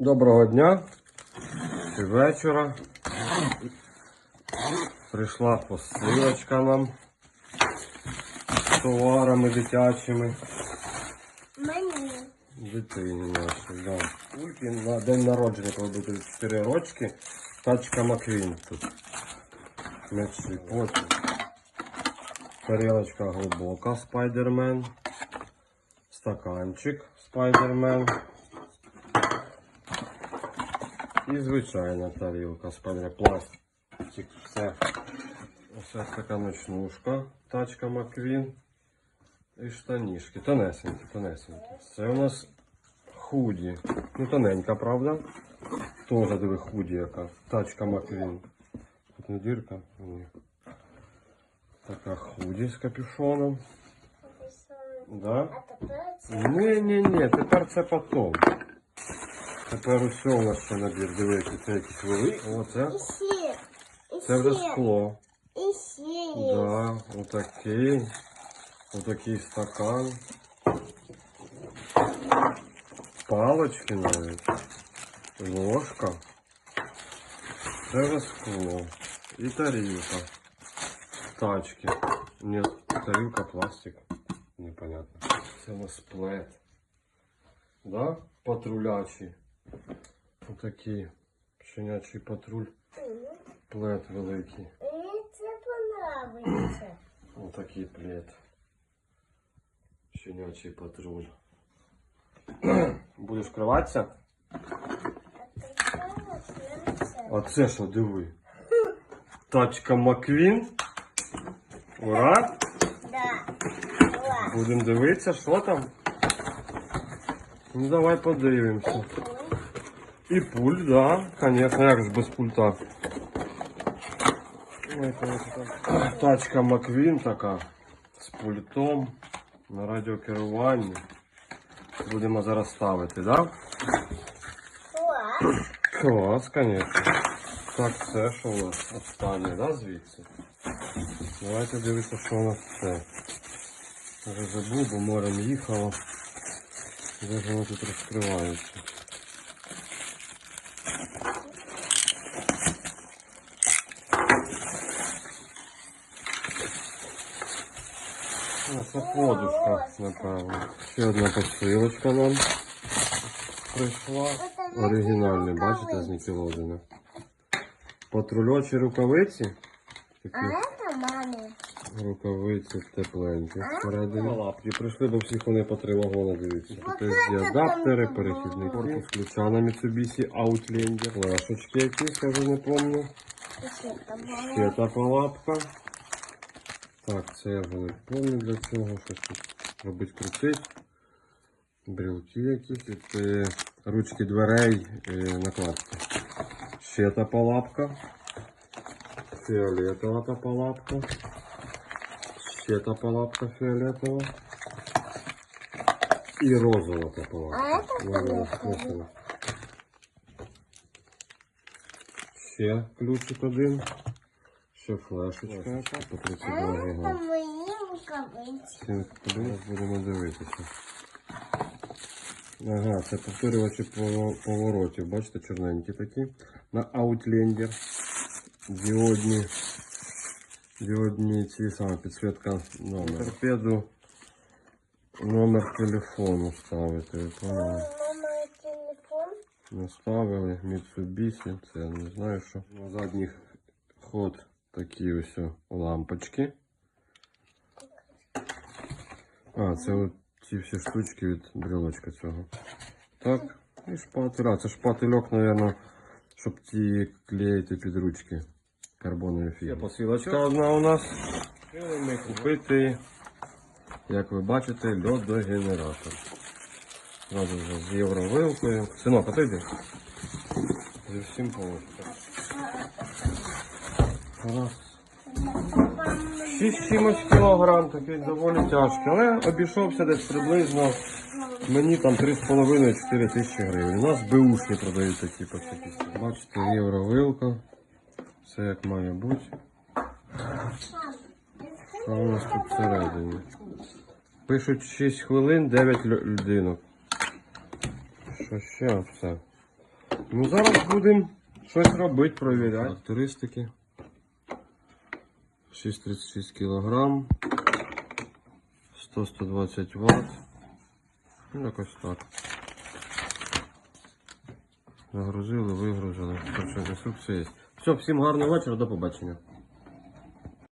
Доброго дня чи вечора. Прийшла посилочка нам з товарами дитячими. Мені. Дитині нашій, да. Ульки на день народження, коли буде 4 рочки, тачка Маквін тут. М'ячі. Потім. Тарілочка глибока Спайдермен. Стаканчик Спайдермен. І звичайна тарілка Спайдермен. Пластик. Все. Ось така ночнушка. Тачка Маквін. І штанішки. Тонесенькі, тонесенькі. Це у нас худі. Ну, тоненька, правда? Тоже диви худі яка. Тачка Маквін. Тут не дірка? Ні. Така худі з капюшоном. Да? А тепер це Ні, ні, ні, тепер це потом. Тепер усе у нас ще набір. Дивіться, це якісь великі. О, це, вже скло. Да, отакий. Отакий стакан. Палочки навіть. Ложка. Це вже скло. І тарілка. Тачки. Ні, тарілка пластик. Непонятно. Це у нас плед. Да? Патрулячий. Отакий. Щенячий патруль. Плед великий. Це подобається. Отакий плед. Щенячий патруль. Будеш вкриватися? А це що, диви? Тачка Маквін. Ура! Да. Будемо дивитися, що там. Ну давай подивимося. І пульт, да, конечно, як ж без пульта. Ой, коротше, там. Тачка Маквін така з пультом на радіокеруванні. Будемо зараз ставити, да? Ла. Клас, конечно. Так, це що у нас останнє, да, звідси? Давайте дивитися, що у нас це. Вже забув, бо морем їхало. Де ж воно тут розкривається? Це подушка, напевно. Ще одна посилочка нам прийшла. Оригінальний, бачите, з Нікелодена. Патрульочі рукавиці. А Такі це мамі. рукавиці тепленькі. Всередині лапки прийшли, бо всіх вони по три вагони дивіться. Тут є адаптери, перехідний корпус, ключа на Mitsubishi Outlander, флешечки якісь, я вже не пам'ятаю. Ще там Ще така лапка. Так, це я вже не для чого. Щось тут робить крутить. Брілки якісь. Тут е, ручки дверей е, накладки. Ще та палапка. Фіолетова та палапка. Ще та палапка фіолетова. І розова та палапка. Це Ще ключик один. Ще флешечка. По 32 А це гіга. мої рукавиці. Всім туди будемо дивитися. Ага, це повторювачі пово- поворотів. Бачите, чорненькі такі. На Outlander. Діодні. Діодні ці саме підсвітка номер. Торпеду номер телефону ставити. Номер телефон. Наставили Mitsubishi, це не знаю що. На задніх ход такі ось лампочки. А, це от ці всі штучки від брелочка цього. Так, і шпатель. А, це шпательок, мабуть, щоб ті клеїти під ручки карбонові фірми. Є посилочка одна у нас. Ми купити, як ви бачите, льодогенератор. Зразу вже з євровилкою. Синок, а ти йди? Зі всім полочком. Шість чимось кілограм, такий доволі тяжкий, але обійшовся десь приблизно мені там 3,5-4 тисячі гривень. У нас беушні продають такі пакети. Бачите, євровилка. Все як має бути. Що у нас тут всередині? Пишуть 6 хвилин, 9 лю- людинок. Що ще все? Ну зараз будемо щось робити, провіряти. Характеристики. 636 кг. 100-120 Вт. Якось так. Загрузили, вигрузили. Інструкція є. Все, всім гарного вечора, до побачення.